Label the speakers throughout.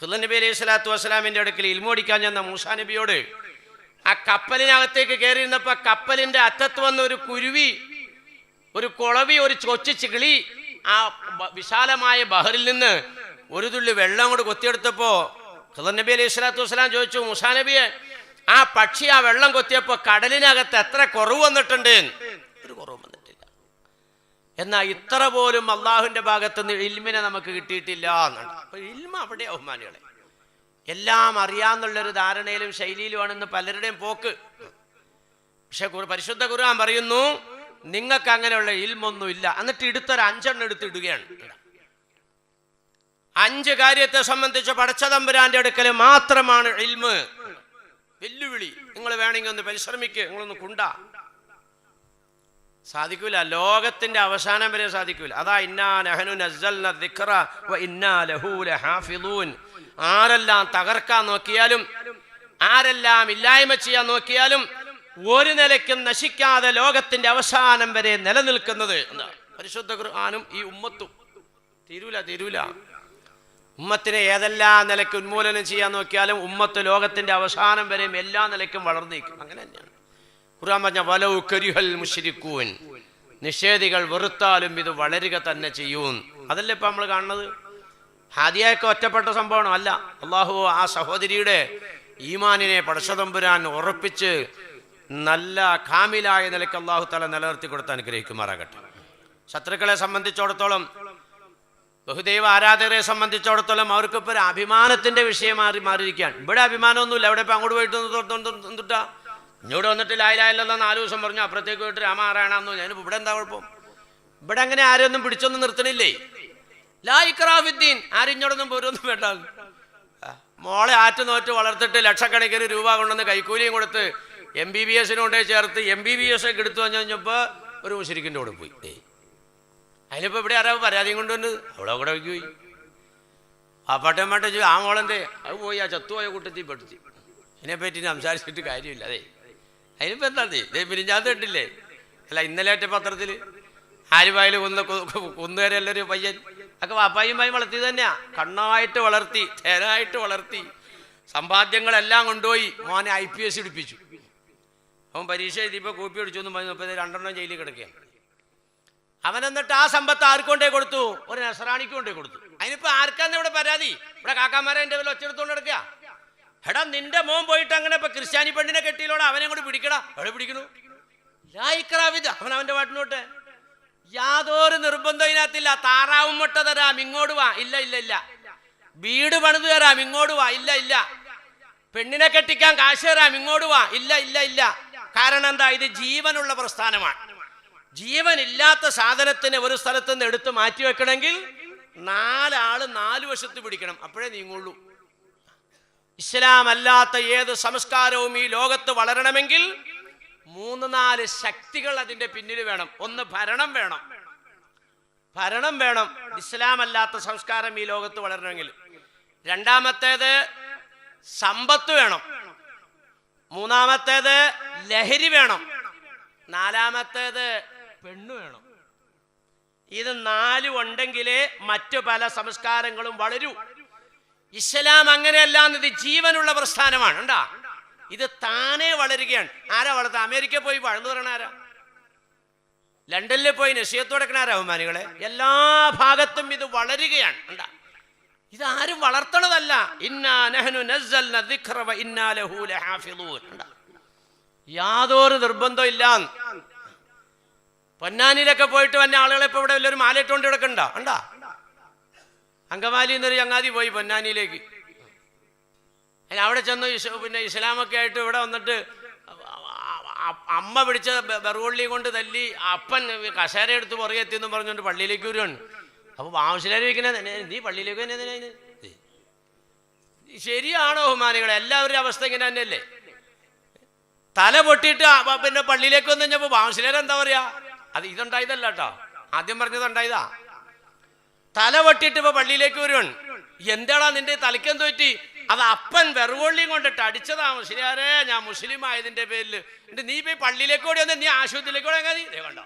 Speaker 1: ഖുല്ല നബി അലൈഹി സ്വലാത്തു വസ്സലാമിന്റെ അടുക്കൽ ഇൽമോടിക്കാൻ ചെന്ന മൂസാ നബിയോട് ആ കപ്പലിനകത്തേക്ക് കയറിയിരുന്നപ്പോ കപ്പലിന്റെ അറ്റത്ത് വന്ന ഒരു കുരുവി ഒരു കുളവി ഒരു ചൊച്ചു ചികിളി ആ വിശാലമായ ബഹറിൽ നിന്ന് ഒരു തുള്ളി വെള്ളം കൊണ്ട് കൊത്തിയെടുത്തപ്പോ ഖുദർ നബി അലൈഹി സ്വലാത്തു വസ്സലാം ചോദിച്ചു മുസാ നബിയെ ആ പക്ഷി ആ വെള്ളം കൊത്തിയപ്പോ കടലിനകത്ത് എത്ര കുറവ് വന്നിട്ടുണ്ട്? എന്നാൽ ഇത്ര പോലും അള്ളാഹുവിന്റെ ഭാഗത്ത് നിന്ന് ഇൽമിനെ നമുക്ക് കിട്ടിയിട്ടില്ല എന്നുണ്ട്. അപ്പൊ ഇൽമ അവിടെ ബഹുമാനികളെ. എല്ലാം അറിയാന്നുള്ളൊരു ധാരണയിലും ശൈലിയിലുമാണെന്ന് പലരുടെയും പോക്ക്. പക്ഷെ പരിശുദ്ധ ഖുർആൻ പറയുന്നു നിങ്ങൾക്ക് അങ്ങനെയുള്ള ഇൽമൊന്നും ഇല്ല. എന്നിട്ട് എടുത്തൊരു അഞ്ചെണ്ണം എടുത്ത് ഇടുകയാണ്. അഞ്ച് കാര്യത്തെ സംബന്ധിച്ച് പടച്ചതമ്പുരാന്റെ അടുക്കൽ മാത്രമാണ് ഇൽമ്. വെല്ലുവിളി. നിങ്ങൾ വേണമെങ്കിൽ ഒന്ന് പരിശ്രമിക്കുക നിങ്ങളൊന്ന് കുണ്ട. സാധിക്കൂല. ലോകത്തിന്റെ അവസാനം വരെ സാധിക്കൂല. അതാ ഇന്നാ നഹനു നസ്സൽന ദിക്റ വ ഇന്നാ ലഹു ലഹാഫിളൂൻ ആരെല്ലാം തകർക്കാൻ നോക്കിയാലും ആരെല്ലാം ഇല്ലായ്മ ചെയ്യാൻ നോക്കിയാലും ഒരു നിലയ്ക്കും നശിക്കാതെ ലോകത്തിന്റെ അവസാനം വരെ നിലനിൽക്കുന്നത് പരിശുദ്ധ ഖുർആാനും ഈ ഉമ്മത്തും. തീരൂല തീരൂല. ഉമ്മത്തിനെ ഏതെല്ലാം നിലയ്ക്ക് ഉന്മൂലനം ചെയ്യാൻ നോക്കിയാലും ഉമ്മത്ത് ലോകത്തിന്റെ അവസാനം വരെയും എല്ലാ നിലയ്ക്കും വളർന്നേക്കും. അങ്ങനെ തന്നെയാണ്. ഖുർആൻ പറഞ്ഞ വലവു കരിഹൽ മുഷിരിക്കൂൻ. നിഷേധികൾ വെറുത്താലും ഇത് വളരുക തന്നെ ചെയ്യും അതല്ലേ ഇപ്പൊ നമ്മൾ കാണുന്നത്? ഹാദിയൊക്കെ ഒറ്റപ്പെട്ട സംഭവമാണോ. അല്ല അള്ളാഹു ആ സഹോദരിയുടെ ഈമാനിനെ പടശതമ്പുരാൻ ഉറപ്പിച്ച് നല്ല കാമിലായ നിലയ്ക്ക് അള്ളാഹു തല നിലനിർത്തി കൊടുത്ത് അനുഗ്രഹിക്കുമാറാകട്ടെ. ശത്രുക്കളെ സംബന്ധിച്ചിടത്തോളം ബഹുദൈവ ആരാധകരെ സംബന്ധിച്ചിടത്തോളം അവർക്ക് ഇപ്പോൾ ഒരു വിഷയം മാറി മാറിയിരിക്കുകയാണ്. ഇവിടെ അഭിമാനമൊന്നുമില്ല. അവിടെ ഇപ്പം അങ്ങോട്ട് പോയിട്ട് എന്തുട്ടാ? ഇങ്ങോട്ട് വന്നിട്ട് ലായിലായില്ലല്ലോ നാല് ദിവസം പറഞ്ഞു അപ്പുറത്തേക്ക് പോയിട്ട് രാമാറാണെന്നു ഞാനിപ്പോൾ ഇവിടെ എന്താ കുഴപ്പം? ഇവിടെ അങ്ങനെ ആരെയൊന്നും പിടിച്ചൊന്നും നിർത്തണില്ലേ? ലായിക്രാഫിദ്ദീൻ ആരും ഇങ്ങോട്ടൊന്നും പോരൊന്നും വേണ്ട. മോളെ ആറ്റ് നോറ്റ് വളർത്തിട്ട് ലക്ഷക്കണക്കിന് രൂപ കൊണ്ടുവന്ന് കൈക്കൂലിയും കൊടുത്ത് എം ബി ബി എസിന് കൊണ്ടേ ചേർത്ത് എം ബി ബി എസ് ഒക്കെ എടുത്തു വന്നു കഴിഞ്ഞപ്പോൾ ഒരു മുശരിക്കിന്റെ കൂടെ പോയി. അതിനിപ്പോൾ അതിനിപ്പോ ഇവിടെ ആരാ പരാതിയും കൊണ്ടുവന്ന് അവളെ കൂടെ വയ്ക്ക് പോയി. ആ പട്ടയമാട്ടെ ചോദിച്ചു ആ മോളെന്തേ? അത് പോയി ആ ചത്തുപോയ കൂട്ടത്തിൽ പെടുത്തി. ഇതിനെപ്പറ്റി സംസാരിച്ചിട്ട് കാര്യമില്ല. അതെ. അതിനിപ്പോ എന്താ ദേ പിരിഞ്ഞാത്ത കിട്ടില്ലേ? അല്ല ഇന്നലെ പത്രത്തിൽ ആരുമായാലും കുന്ന കൊന്നുകാരല്ലൊരു പയ്യൻ. ഒക്കെ പായും വളർത്തി തന്നെയാ. കണ്ണായിട്ട് വളർത്തി തേനായിട്ട് വളർത്തി. സമ്പാദ്യങ്ങളെല്ലാം കൊണ്ടുപോയി മോനെ ഐ പി എസ് ഇടിപ്പിച്ചു അവൻ പരീക്ഷ എഴുതിയപ്പോൾ കോപ്പി അടിച്ചു എന്ന് പറഞ്ഞു. ഇപ്പോൾ രണ്ടെണ്ണം ജയിലിൽ കിടക്കുകയാണ്. അവൻ എന്നിട്ട് ആ സമ്പത്ത് ആർക്കൊണ്ടേ കൊടുത്തു? ഒരു നസറാണിക്ക് കൊണ്ടേ കൊടുത്തു. അതിനിപ്പോ ആർക്കാന്ന് ഇവിടെ പരാതി? ഇവിടെ കാക്കാമാരെ എന്റെ പേരിൽ ഒച്ചെടുത്തോണ്ട് എടുക്കുക എടാ നിന്റെ മോൻ പോയിട്ട് അങ്ങനെ ഇപ്പൊ ക്രിസ്ത്യാനി പെണ്ണിനെ കെട്ടിയിലോടെ അവനെ കൂടി പിടിക്കടാ. എവിടെ പിടിക്കണു? ലായിക്കറാവിത അവൻ അവന്റെ പാട്ടിനോട്ടെ യാതൊരു നിർബന്ധം ഇതിനകത്തില്ല. താറാവും മുട്ട തരാം ഇങ്ങോട്ട് വാ. ഇല്ല ഇല്ല ഇല്ല. വീട് പണിത് തരാം ഇങ്ങോട്ട് വാ. ഇല്ല ഇല്ല. പെണ്ണിനെ കെട്ടിക്കാൻ കാശ് തരാം ഇങ്ങോട്ട് വാ. ഇല്ല ഇല്ല ഇല്ല. കാരണം എന്താ? ഇത് ജീവനുള്ള പ്രസ്ഥാനമാണ്. ജീവനില്ലാത്ത സാധനത്തിന് ഒരു സ്ഥലത്ത് നിന്ന് എടുത്ത് മാറ്റി വെക്കണമെങ്കിൽ നാലാൾ നാലു വശത്ത് പിടിക്കണം. അപ്പോഴേ നീങ്ങുള്ളൂ. ഇസ്ലാം അല്ലാത്ത ഏത് സംസ്കാരവും ഈ ലോകത്ത് വളരണമെങ്കിൽ മൂന്ന് നാല് ശക്തികൾ അതിന്റെ പിന്നിൽ വേണം. ഒന്ന് ഭരണം വേണം. ഭരണം വേണം. ഇസ്ലാം അല്ലാത്ത സംസ്കാരം ഈ ലോകത്ത് വളരണമെങ്കിൽ. രണ്ടാമത്തേത് സമ്പത്ത് വേണം. മൂന്നാമത്തേത് ലഹരി വേണം. നാലാമത്തേത് പെണ്ണു വേണം. ഇത് നാലു ഉണ്ടെങ്കിലേ മറ്റു പല സംസ്കാരങ്ങളും വളരൂ. ഇസ്ലാം അങ്ങനെയല്ല എന്നത് ജീവനുള്ള പ്രസ്ഥാനമാണ്. ഉണ്ടാ ഇത് താനെ വളരുകയാണ്. ആരാ വളർത്തുക അമേരിക്ക പോയി വളർന്നു പറയണ ആരാ? ലണ്ടനിൽ പോയി കൊടുക്കണ ആരാ ബഹുമാനികളെ? എല്ലാ ഭാഗത്തും ഇത് വളരുകയാണ്. ഉണ്ടാ ആരും വളർത്തണതല്ല. യാതൊരു നിർബന്ധം ഇല്ല പൊന്നാനിയിലൊക്കെ പോയിട്ട് വന്ന ആളുകളെ ഇപ്പൊ ഇവിടെ വലിയൊരു മാലയിട്ടുകൊണ്ട് കിടക്കണ്ട ഉണ്ടാ അങ്കമാലി എന്നൊരു ചങ്ങാതി പോയി പൊന്നാനിയിലേക്ക്. അതിന് അവിടെ ചെന്ന് പിന്നെ ഇസ്ലാമൊക്കെ ആയിട്ട് ഇവിടെ വന്നിട്ട് അമ്മ പിടിച്ച ബെറുവള്ളി കൊണ്ട് തല്ലി അപ്പൻ കസേര എടുത്ത് പുറകെ എത്തിയെന്ന് പറഞ്ഞുകൊണ്ട് പള്ളിയിലേക്ക് വരുവാണ് അപ്പൊ വാമശിലാരി വയ്ക്കുന്നത് നീ പള്ളിയിലേക്ക് തന്നെ തന്നെ? ശരിയാണോ ബഹുമാനികളെ എല്ലാവരുടെയും അവസ്ഥ ഇങ്ങനെ തന്നെയല്ലേ? തല പൊട്ടിയിട്ട് പിന്നെ പള്ളിയിലേക്ക് വന്നു കഴിഞ്ഞപ്പോ വാമശിലേര എന്താ പറയാ? അത് ഇതുണ്ടായതല്ല കേട്ടോ ആദ്യം പറഞ്ഞത് ഉണ്ടായതാ. തല വെട്ടിയിട്ട് ഇപ്പൊ പള്ളിയിലേക്ക് വരുവാണ്. എന്താടാ നിന്റെ തലയ്ക്കെന്ത് പറ്റി? അത് അപ്പൻ വെറുവള്ളിയും കൊണ്ടിട്ട് അടിച്ചതാ മുസ്ലിയാരെ ഞാൻ മുസ്ലിം ആയതിന്റെ പേരിൽ എന്നിട്ട് നീ പോയി പള്ളിയിലേക്ക് ഓടി വന്ന് നീ ആശുപത്രിയിലേക്ക് ഓടി എങ്ങനെ ദേ കണ്ടോ?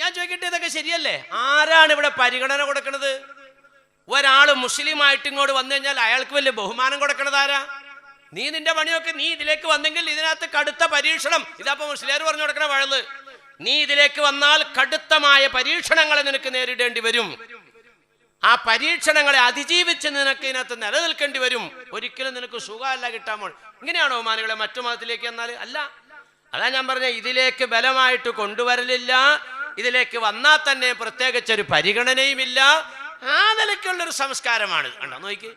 Speaker 1: ഞാൻ ചോദിക്കട്ടെ ഇതൊക്കെ ശരിയല്ലേ? ആരാണ് ഇവിടെ പരിഗണന കൊടുക്കുന്നത് ഒരാൾ മുസ്ലിമായിട്ട് ഇങ്ങോട്ട് വന്നു കഴിഞ്ഞാൽ അയാൾക്ക് വലിയ ബഹുമാനം കൊടുക്കണത് ആരാ? നീ നിന്റെ പണിയൊക്കെ നീ ഇതിലേക്ക് വന്നെങ്കിൽ ഇതിനകത്ത് കടുത്ത പരീക്ഷണം. ഇതപ്പോ മുസ്ലിയാർ പറഞ്ഞു കൊടുക്കണ വഴൽ നീ ഇതിലേക്ക് വന്നാൽ കടുത്തമായ പരീക്ഷണങ്ങളെ നിനക്ക് നേരിടേണ്ടി വരും. ആ പരീക്ഷണങ്ങളെ അതിജീവിച്ച് നിനക്ക് ഇതിനകത്ത് നിലനിൽക്കേണ്ടി വരും. ഒരിക്കലും നിനക്ക് സുഖമല്ല കിട്ടാൻ പോൾ ഇങ്ങനെയാണോ മാനുകളെ മറ്റു മതത്തിലേക്ക് എന്നാൽ അല്ല. അതാ ഞാൻ പറഞ്ഞ ഇതിലേക്ക് ബലമായിട്ട് കൊണ്ടുവരലില്ല. ഇതിലേക്ക് വന്നാൽ തന്നെ പ്രത്യേകിച്ച് ഒരു പരിഗണനയുമില്ല. ആ നിലയ്ക്കുള്ളൊരു സംസ്കാരമാണ്. കണ്ടോ? നോക്കി.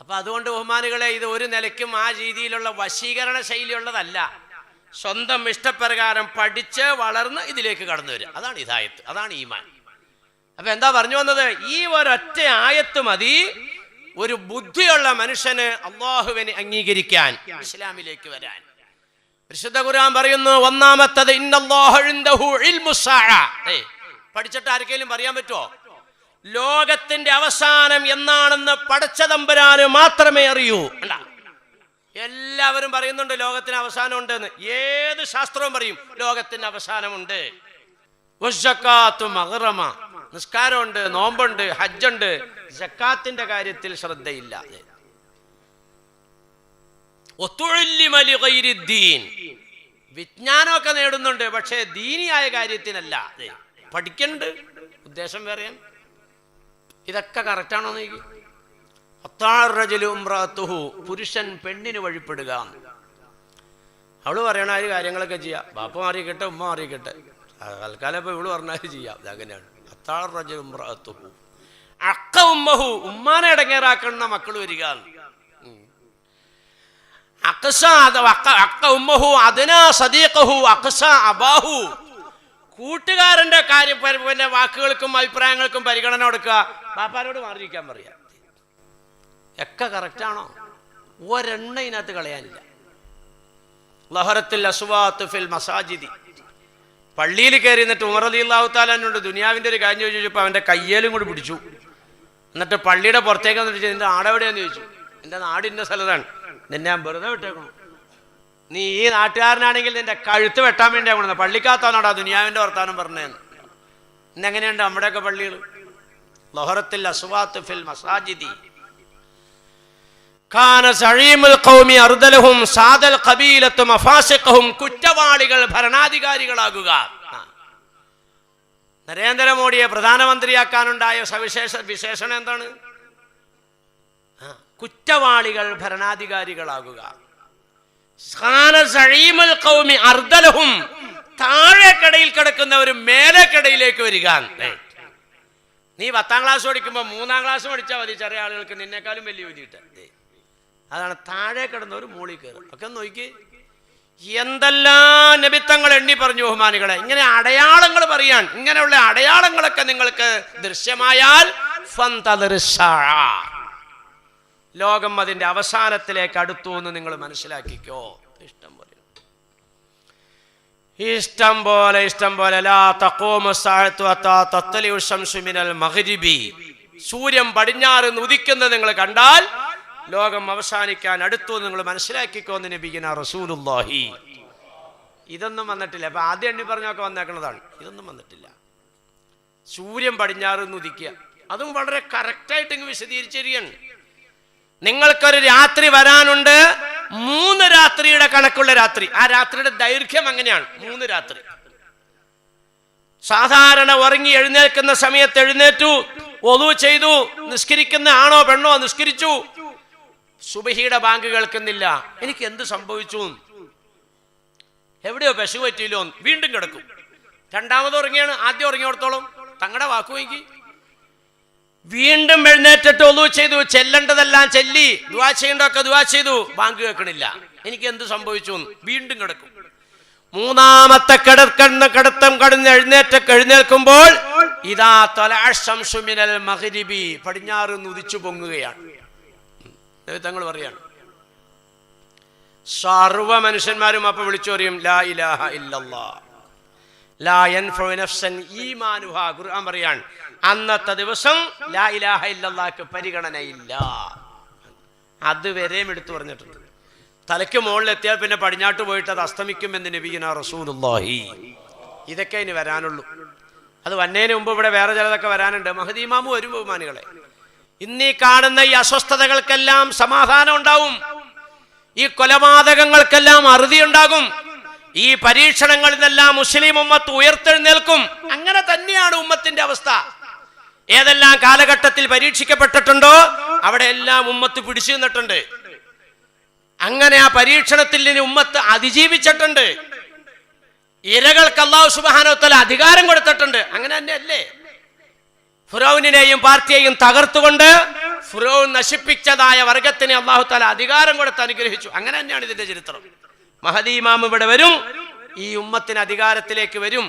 Speaker 1: അപ്പൊ അതുകൊണ്ട് ബഹുമാനുകളെ ഇത് ഒരു നിലയ്ക്കും ആ രീതിയിലുള്ള വശീകരണ ശൈലിയുള്ളതല്ല സ്വന്തം ഇഷ്ടപ്രകാരം പഠിച്ച് വളർന്ന് ഇതിലേക്ക് കടന്നു വരിക. അതാണ് ഇതായത്ത് അതാണ് ഈമാൻ. അപ്പൊ എന്താ പറഞ്ഞു വന്നത്? ഈ ഒരൊറ്റ ആയത്ത് മതി. ഒരു ബുദ്ധിയുള്ള മനുഷ്യന് അള്ളാഹുവിനെ അംഗീകരിക്കാൻ ഇസ്ലാമിലേക്ക് വരാൻ. വിശുദ്ധ ഖുർആൻ പറയുന്നു ഒന്നാമത്തത് പഠിച്ചിട്ട് ആർക്കെങ്കിലും പറയാൻ പറ്റുമോ ലോകത്തിന്റെ അവസാനം എന്നാണെന്ന് പഠിച്ചതമ്പരാന് തമ്പുരാന് മാത്രമേ അറിയൂ. കണ്ടാ? എല്ലാവരും പറയുന്നുണ്ട് ലോകത്തിന് അവസാനം ഉണ്ടെന്ന് ഏത് ശാസ്ത്രവും പറയും ലോകത്തിന് അവസാനമുണ്ട്. നിസ്കാരമുണ്ട് നോമ്പുണ്ട് ഹജ്ജുണ്ട്. ജക്കാത്തിന്റെ കാര്യത്തിൽ ശ്രദ്ധയില്ല. വിജ്ഞാനമൊക്കെ നേടുന്നുണ്ട് പക്ഷേ ദീനിയായ കാര്യത്തിനല്ല. പഠിക്കണ്ട്. ഉദ്ദേശം വേറെയാണ്. ഇതൊക്കെ കറക്റ്റാണോ നോക്കി പുരുഷൻ പെണ്ണിന് വഴിപ്പെടുക. അവൾ പറയണ ആ ഒരു കാര്യങ്ങളൊക്കെ ചെയ്യാം. ബാപ്പ മാറിയിക്കട്ടെ ഉമ്മ മാറിയിക്കട്ടെ തൽക്കാലം ഇപ്പൊ ഇവൾ പറഞ്ഞാൽ ചെയ്യാം. അങ്ങനെയാണ്. അക്ക ഉമ്മഹു ഉമ്മാനെ ഇടങ്ങേറാക്കണ മക്കൾ വരിക. കൂട്ടുകാരന്റെ കാര്യം പിന്നെ വാക്കുകൾക്കും അഭിപ്രായങ്ങൾക്കും പരിഗണന കൊടുക്കുക. ബാപ്പാരോട് മാറിയിരിക്കാൻ പറയാ. ഒക്കെ കറക്റ്റാണോ ഒരെണ്ണ ഇതിനകത്ത് കളയാനില്ല. ലഹറത്തിൽ അസുവാത്ത് ഫിൽ മസാജിദി. പള്ളിയിൽ കയറി എന്നിട്ട് ഉമർ അലി അള്ളാഹു താലാനോട് ദുനിയാവിന്റെ ഒരു കാര്യം ചോദിച്ചപ്പോൾ അവന്റെ കയ്യേലും കൂടി പിടിച്ചു. എന്നിട്ട് പള്ളിയുടെ പുറത്തേക്ക് വന്നിട്ട് നിന്റെ നാടെവിടെയാന്ന് ചോദിച്ചു? എന്റെ നാട് ഇന്ന സ്ഥലത്താണ്. നിന്നെ ഞാൻ വെറുതെ വിട്ടേക്കണം. നീ ഈ നാട്ടുകാരനാണെങ്കിൽ നിന്റെ കഴുത്ത് വെട്ടാൻ വേണ്ടിയാ കൊണ്ടുവന്നത് പള്ളിക്കകത്താണോടാ ദുനിയാവിന്റെ വർത്താനം പറഞ്ഞതെന്ന് ഇന്നെങ്ങനെയുണ്ട് നമ്മുടെയൊക്കെ പള്ളികൾ ലൊഹറത്തിൽ അസുവാത്ത് ഫിൽ മസാജിദി. കുറ്റവാളികൾ ഭരണാധികാരികളാകുക. നരേന്ദ്രമോദിയെ പ്രധാനമന്ത്രിയാക്കാനുണ്ടായ സവിശേഷ വിശേഷണം എന്താണ്? കുറ്റവാളികൾ ഭരണാധികാരികളാകുക. അർദലഹും താഴെക്കടയിൽ കിടക്കുന്നവർ മേലെക്കടയിലേക്ക് വരിക. നീ പത്താം ക്ലാസ് പഠിക്കുമ്പോൾ മൂന്നാം ക്ലാസ് പഠിച്ചാൽ മതി ചെറിയ ആളുകൾക്ക് നിന്നെക്കാളും വലിയ വലിയിട്ട് അതാണ് താഴെ കിടന്നവർ മൂളി കയറും ഒക്കെ നോക്കി എന്തെല്ലാം നബിത്തങ്ങൾ എണ്ണി പറഞ്ഞു ബഹുമാനികളെ? ഇങ്ങനെ അടയാളങ്ങൾ പറയാൻ ഇങ്ങനെയുള്ള അടയാളങ്ങളൊക്കെ നിങ്ങൾക്ക് ദൃശ്യമായാൽ. ലോകം അതിന്റെ അവസാനത്തിലേക്ക് അടുത്തു എന്ന് നിങ്ങൾ മനസ്സിലാക്കിക്കോ. ഇഷ്ടം പോലെ. ഇഷ്ടം പോലെ ഇഷ്ടം പോലെ. സൂര്യൻ പടിഞ്ഞാറ് ഉദിക്കുന്നത് നിങ്ങൾ കണ്ടാൽ ലോകം അവസാനിക്കാൻ അടുത്തു നിങ്ങൾ മനസ്സിലാക്കിക്കോ എന്ന് നബിഗിന റസൂലുള്ളാഹി. ഇതൊന്നും വന്നിട്ടില്ല. അപ്പൊ ആദ്യം എണ്ണി പറഞ്ഞൊക്കെ വന്നേക്കുന്നതാണ് ഇതൊന്നും വന്നിട്ടില്ല. സൂര്യൻ പടിഞ്ഞാറ് ഉദിക്കുക. അതും വളരെ കറക്റ്റായിട്ട് ഇങ്ങ് വിശദീകരിച്ചിരിക്കുകയാണ്. നിങ്ങൾക്കൊരു രാത്രി വരാനുണ്ട്. മൂന്ന് രാത്രിയുടെ കണക്കുള്ള രാത്രി. ആ രാത്രിയുടെ ദൈർഘ്യം അങ്ങനെയാണ്. മൂന്ന് രാത്രി. സാധാരണ ഉറങ്ങി എഴുന്നേൽക്കുന്ന സമയത്ത് എഴുന്നേറ്റു ഒതു ചെയ്തു നിസ്കരിക്കുന്ന ആണോ പെണ്ണോ നിസ്കരിച്ചു. സുബഹിയുടെ ബാങ്ക് കേൾക്കുന്നില്ല. എനിക്ക് എന്ത് സംഭവിച്ചു? എവിടെയോ പശു പറ്റിയില്ലോ. വീണ്ടും കിടക്കും. രണ്ടാമത് ഉറങ്ങിയാണ്. ആദ്യം ഉറങ്ങിയോടത്തോളം തങ്ങളുടെ വാക്കുവെങ്കിൽ വീണ്ടും എഴുന്നേറ്റിട്ട് ഒന്നു ചെയ്തു. ചെല്ലേണ്ടതെല്ലാം ചെല്ലി. ദുവാ ചെയ്യേണ്ടതൊക്കെ ദുവാ ചെയ്തു. ബാങ്ക് കേൾക്കണില്ല. എനിക്ക് എന്ത് സംഭവിച്ചു? വീണ്ടും കിടക്കും. മൂന്നാമത്തെ കിടക്കുന്ന കിടത്തം കടന്ന് എഴുന്നേറ്റ എഴുന്നേൽക്കുമ്പോൾ ഇതാ തൊലാഷംസുമിനൽ മഹരിബി പടിഞ്ഞാറ് ഉദിച്ചു പൊങ്ങുകയാണ്. തങ്ങൾ പറയാണ്. സർവ മനുഷ്യന്മാരും അപ്പൊ വിളിച്ചോറിയും ലാ ഇലാഹ ഇല്ലല്ലാ. ഖുർആൻ പറയാണ് അന്നത്തെ ദിവസം ലാ ഇലാഹ ഇല്ലല്ലാഹ്ക്ക് പരിഗണനയില്ല. അതുവരെയും എടുത്തു പറഞ്ഞിട്ടുണ്ട്. തലയ്ക്ക് മുകളിൽ എത്തിയാൽ പിന്നെ പടിഞ്ഞാട്ട് പോയിട്ട് അത് അസ്തമിക്കുമെന്ന് നബീന റസൂലുല്ലാഹി ഇതൊക്കെ ഇനി വരാനുള്ളൂ. അത് വന്നതിന് മുമ്പ് ഇവിടെ വേറെ ചിലതൊക്കെ വരാനുണ്ട്. മഹദീമാമു വരും ബഹുമാനികളെ. ഇന്നീ കാണുന്ന ഈ അസ്വസ്ഥതകൾക്കെല്ലാം സമാധാനം ഉണ്ടാവും. ഈ കൊലപാതകങ്ങൾക്കെല്ലാം അറുതി ഉണ്ടാകും. ഈ പരീക്ഷണങ്ങളിൽ നിന്നെല്ലാം മുസ്ലിം ഉമ്മത്ത് ഉയർത്തെഴുന്നേൽക്കും. അങ്ങനെ തന്നെയാണ് ഉമ്മത്തിന്റെ അവസ്ഥ. ഏതെല്ലാം കാലഘട്ടത്തിൽ പരീക്ഷിക്കപ്പെട്ടിട്ടുണ്ടോ അവിടെ എല്ലാം ഉമ്മത്ത് പിടിച്ചു നിന്നിട്ടുണ്ട്. അങ്ങനെ ആ പരീക്ഷണത്തിൽ ഉമ്മത്ത് അതിജീവിച്ചിട്ടുണ്ട്. ഇരകൾക്ക് അള്ളാഹു സുബാനോത്തല അധികാരം കൊടുത്തിട്ടുണ്ട്. അങ്ങനെ തന്നെയല്ലേ? ഫുറൌനെയും പാർട്ടിയെയും തകർത്തുകൊണ്ട് ഫുറോൻ നശിപ്പിച്ചതായ വർഗത്തിന് അള്ളാഹു താല അധികാരം കൊടുത്ത് അനുഗ്രഹിച്ചു. അങ്ങനെ തന്നെയാണ് ഇതിന്റെ ചരിത്രം. മഹദി ഇമാം ഇവിടെ വരും. ഈ ഉമ്മത്തിന് അധികാരത്തിലേക്ക് വരും.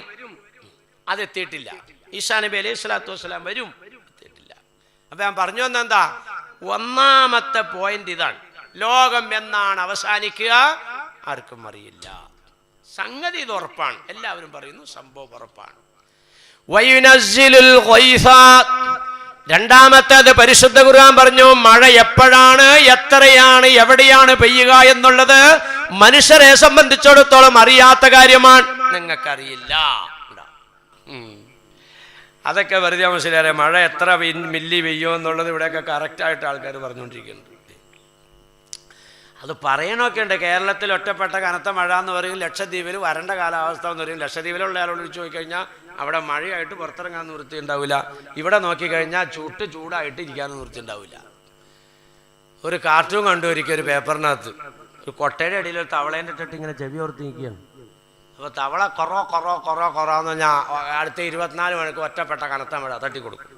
Speaker 1: അതെത്തിയിട്ടില്ല ഈശാ നബി അലൈഹി സ്വലാത്തു വസ്സലാം വരും. എത്തിയിട്ടില്ല. അപ്പൊ ഞാൻ പറഞ്ഞു വന്നെന്താ ഒന്നാമത്തെ പോയിന്റ് ഇതാണ്. ലോകം എന്നാണ് അവസാനിക്കുക ആർക്കും അറിയില്ല. സംഗതി ഇത് ഉറപ്പാണ്. എല്ലാവരും പറയുന്നു സംഭവം ഉറപ്പാണ്. രണ്ടാമത്തേത് പരിശുദ്ധ ഖുർആൻ പറഞ്ഞു മഴ എപ്പോഴാണ് എത്രയാണ് എവിടെയാണ് പെയ്യുക എന്നുള്ളത് മനുഷ്യരെ സംബന്ധിച്ചിടത്തോളം അറിയാത്ത കാര്യമാണ്. നിങ്ങൾക്കറിയില്ല. അതൊക്കെ വെറുതെ മനസ്സിലേറെ മഴ എത്ര മില്ലി പെയ്യോ എന്നുള്ളത് ഇവിടെയൊക്കെ കറക്റ്റായിട്ട് ആൾക്കാർ പറഞ്ഞുകൊണ്ടിരിക്കുന്നുണ്ട്. അത് പറയണമൊക്കെ ഉണ്ട്. കേരളത്തിൽ ഒറ്റപ്പെട്ട കനത്ത മഴ എന്ന് പറയും ലക്ഷദ്വീപിൽ വരണ്ട കാലാവസ്ഥ എന്ന് പറയും ലക്ഷദ്വീപിലുള്ള ആളോട് ചോദിച്ചു നോക്കിക്കഴിഞ്ഞാൽ അവിടെ മഴയായിട്ട് പുറത്തിറങ്ങാൻ നിവൃത്തി ഉണ്ടാവില്ല ഇവിടെ നോക്കിക്കഴിഞ്ഞാൽ ചൂട്ട് ചൂടായിട്ട് ഇരിക്കാൻ നിവൃത്തി ഉണ്ടാവില്ല ഒരു കാർട്ടൂൺ കണ്ടു ഒരിക്കൽ ഒരു പേപ്പറിനകത്ത്. ഒരു കൊട്ടയുടെ അടിയിൽ ഒരു തവളേന്റെ ഇട്ടിട്ട് ഇങ്ങനെ ചെവി ഓർത്ത് നിൽക്കുകയാണ്. അപ്പോൾ തവള കുറോ കുറോ കുറോ കുറോ എന്ന് പറഞ്ഞാൽ അടുത്ത ഇരുപത്തിനാല് മണിക്ക് ഒറ്റപ്പെട്ട കനത്ത മഴ തട്ടിക്കൊടുക്കും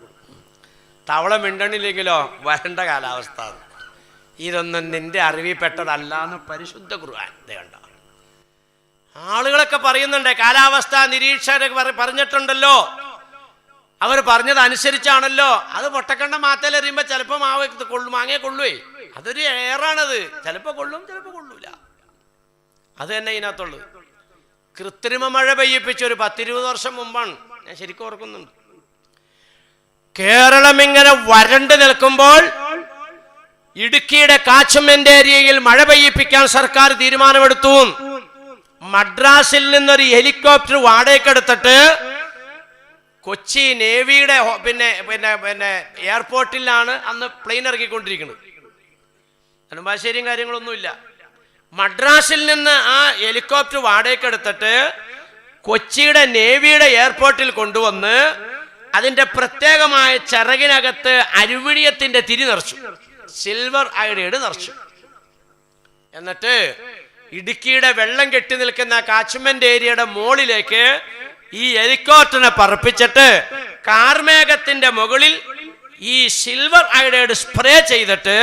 Speaker 1: തവള മിണ്ടണില്ലെങ്കിലോ വരണ്ട കാലാവസ്ഥ. ഇതൊന്നും നിന്റെ അറിവിൽപ്പെട്ടതല്ല എന്ന് പരിശുദ്ധ ഖുർആൻ ദേ കണ്ടോ? ആളുകളൊക്കെ പറയുന്നുണ്ട് കാലാവസ്ഥ നിരീക്ഷകർ പറ- പറഞ്ഞിട്ടുണ്ടല്ലോ. അവർ പറഞ്ഞത് അനുസരിച്ചാണല്ലോ അത് പൊട്ടക്കണ്ട മാത്തലെറിയുമ്പോൾ ചിലപ്പോൾ മാവ് കൊള്ളു കൊള്ളും മാങ്ങയെ കൊള്ളുവേ. അതൊരു ഏറാണത്. ചിലപ്പോൾ കൊള്ളും ചിലപ്പോൾ കൊള്ളൂല. അത് തന്നെ ഇതിനകത്തുള്ളു കൃത്രിമ മഴ പെയ്യിപ്പിച്ച ഒരു പത്തിരുപത് വർഷം മുമ്പാണ്. ഞാൻ ശരിക്കും ഓർക്കുന്നുണ്ട്. കേരളം ഇങ്ങനെ വരണ്ട് നിൽക്കുമ്പോൾ ഇടുക്കിയുടെ കാച്ചമ്മന്റെ ഏരിയയിൽ മഴ പെയ്യിപ്പിക്കാൻ സർക്കാർ തീരുമാനമെടുത്തു. മദ്രാസിൽ നിന്നൊരു ഹെലികോപ്റ്റർ വാടകയ്ക്കെടുത്തിട്ട് കൊച്ചി നേവിയുടെ പിന്നെ പിന്നെ പിന്നെ എയർപോർട്ടിലാണ് അന്ന് പ്ലെയിൻ ഇറക്കിക്കൊണ്ടിരിക്കുന്നത് നെടുമ്പാശ്ശേരിയും കാര്യങ്ങളൊന്നുമില്ല. മദ്രാസിൽ നിന്ന് ആ ഹെലികോപ്റ്റർ വാടകയ്ക്കെടുത്തിട്ട് കൊച്ചിയുടെ നേവിയുടെ എയർപോർട്ടിൽ കൊണ്ടുവന്ന് അതിന്റെ പ്രത്യേകമായ ചിറകിനകത്ത് അരുവിണിയത്തിന്റെ തിരി നിറച്ചു. സിൽവർ അയഡൈഡ് നിറച്ചു. എന്നിട്ട് ഇടുക്കിയുടെ വെള്ളം കെട്ടി നിൽക്കുന്ന കാച്ചുമന്റ് ഏരിയയുടെ മുകളിലേക്ക് ഈ ഹെലികോപ്റ്ററിനെ പറപ്പിച്ചിട്ട് കാർമേഘത്തിന്റെ മുകളിൽ ഈ സിൽവർ അയഡൈഡ് സ്പ്രേ ചെയ്തിട്ട്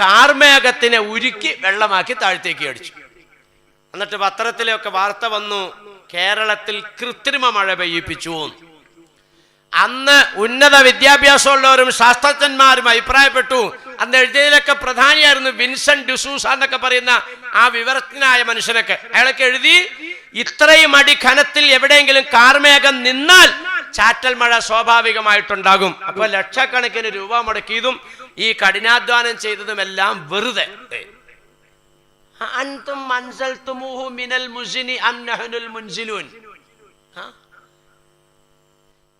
Speaker 1: കാർമേഘത്തിനെ ഉരുക്കി വെള്ളമാക്കി താഴ്ത്തേക്ക് അടിച്ചു എന്നിട്ട് പത്രത്തിലൊക്കെ വാർത്ത വന്നു കേരളത്തിൽ കൃത്രിമ മഴ പെയ്യിപ്പിച്ചു. അന്ന് ഉന്നത വിദ്യാഭ്യാസമുള്ളവരും ശാസ്ത്രജ്ഞന്മാരും അഭിപ്രായപ്പെട്ടു. അന്ന് എഴുതിയതിലൊക്കെ പ്രധാനിയായിരുന്നു വിൻസെന്റ് ഡിസൂസ എന്നൊക്കെ പറയുന്ന ആ വിവർത്തനായ മനുഷ്യനൊക്കെ. അയാളൊക്കെ എഴുതി ഇത്രയും അടി ഖനത്തിൽ എവിടെയെങ്കിലും കാർമേഘം നിന്നാൽ ചാറ്റൽ മഴ സ്വാഭാവികമായിട്ടുണ്ടാകും. അപ്പൊ ലക്ഷക്കണക്കിന് രൂപ മുടക്കിയതും ഈ കഠിനാധ്വാനം ചെയ്തതും എല്ലാം വെറുതെ അൻതും മിനൽ മുസിനി മുൻസിലൂൻ